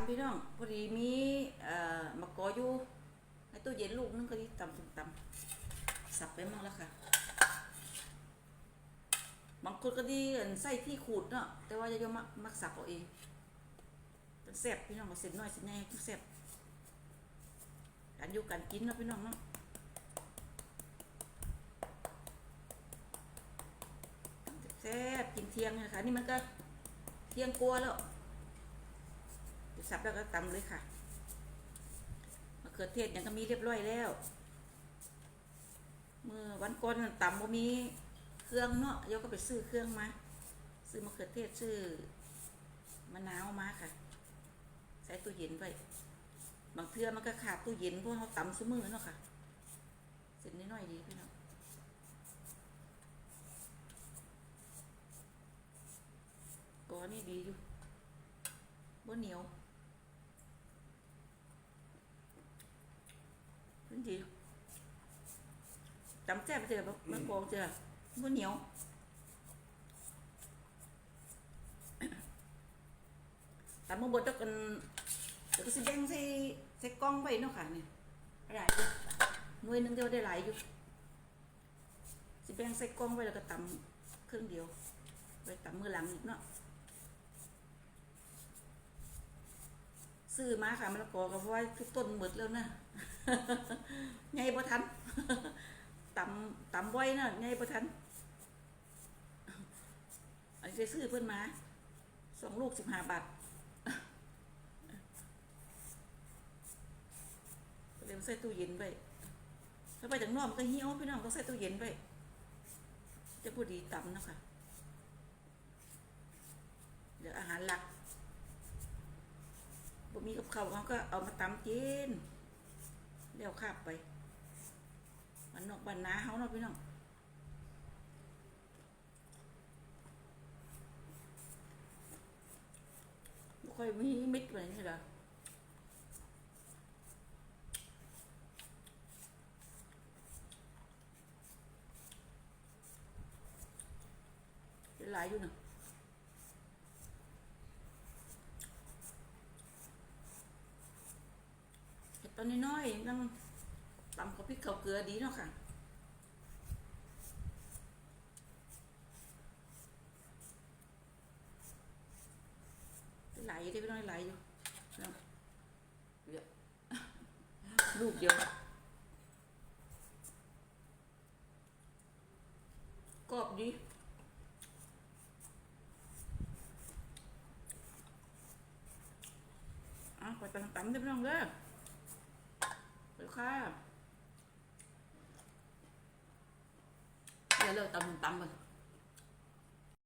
ำพี่น้องพอดีมีเอ่อมะกออยู่ในตู้เย็นลูกนึงก็ดีตำส้มตำสับไปมั่งแล้วค่ะบางคนก็ดีเอิ่นใส่ที่ขูดเนาะแต่ว่าจะยอมมักมักสับเอาเองเป็นแซ่บพี่น้องก็เส้นน้อยเส้นใหญ่แซ่บการอยู่การกินเนาะพี่น้องเนาะแซ่บกินเที่ยงนะคะนี่มันก็เที่ยงกลัวแล้ว สับแล้วก็ตำเลยค่ะมะเขือเทศยังก็มีเรียบร้อยแล้วเมื่อวันก่อนนั่นตำบ่มีเครื่องเนาะยกก็ไปซื้อเครื่องมา ซื้อมะเขือเทศซื้อมะนาวมาค่ะ ใส่ตู้เย็นไว้บางเทื่อมันก็ขาดตู้เย็นเพราะเขาตำซุมือเนาะค่ะ เสร็จนิดหน่อยดีพี่น้องก้อนนี่ดีอยู่บ่เหนียว พื้นดีจำแจ๊บเจอมะกอกเจอบ่เหนียวตำมาบดแล้วกันเดี๋ยวก็สิแบ่งใส่ใส่กล้องไว้เนาะค่ะนี่หลายอยู่หน่วยหนึงเดียวได้หลายอยู่สิแบ่งใส่กล้องไว้แล้วก็ตำเครื่องเดียวไว้ตำมือหลังอีกเนาะซื้อมาค่ะมะละกอก็เพราะว่าทุกต้นหมดแล้วนะ ไงบ่ทันตำตำบ่อยนะไงบ่ทันอันนี้ซื้อเพิ่อนมาสองลูกสิบห้าบาทเดี๋ยวใส่ตู้เย็นไว้ถ้าไปจากนอกมันก็เหี่ยวพี่น้องต้องใส่ตู้เย็นไว้จะพูดดีต่ำนะคะเดี๋ยวอาหารหลักบ่มีกับเขาเขาก็เอามาตำกิน เดี๋ยวขับไปมันนอกบ้านนาเขาเนาะพี่น้องบ่ค่อยมีมิตรอะไรนี่หรอหลายอยู่นะเห็ด ตอนนี้น้อยๆต้องตำกับพริกข้าวเกลือดีเนาะค่ะไหลายอยู่น้อยไหลอยู่เยอะลูกเดียวกรอบดีอะไปตำตำได้พี่น้องเด้อ ค่ะเดี๋ยวเราตำตำกัน